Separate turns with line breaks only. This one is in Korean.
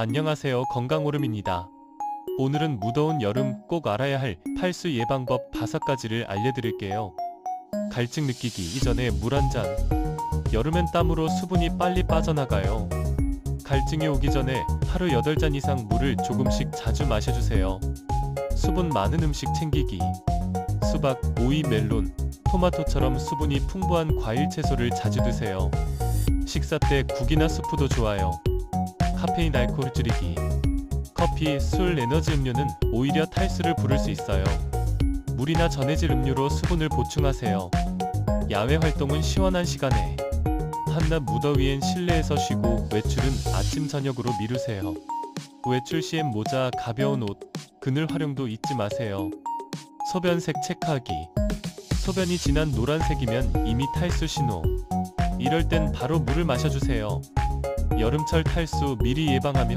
안녕하세요. 건강오름입니다. 오늘은 무더운 여름 꼭 알아야 할 팔수 예방법 5가지를 알려드릴게요. 갈증 느끼기 이전에 물 한 잔. 여름엔 땀으로 수분이 빨리 빠져나가요. 갈증이 오기 전에 하루 8잔 이상 물을 조금씩 자주 마셔주세요. 수분 많은 음식 챙기기. 수박, 오이, 멜론, 토마토처럼 수분이 풍부한 과일 채소를 자주 드세요. 식사 때 국이나 수프도 좋아요. 카페인 알코올 줄이기. 커피, 술, 에너지 음료는 오히려 탈수를 부를 수 있어요. 물이나 전해질 음료로 수분을 보충하세요. 야외 활동은 시원한 시간에. 한낮 무더위엔 실내에서 쉬고 외출은 아침 저녁으로 미루세요. 외출 시엔 모자, 가벼운 옷, 그늘 활용도 잊지 마세요. 소변색 체크하기. 소변이 진한 노란색이면 이미 탈수 신호. 이럴 땐 바로 물을 마셔주세요. 여름철 탈수 미리 예방하면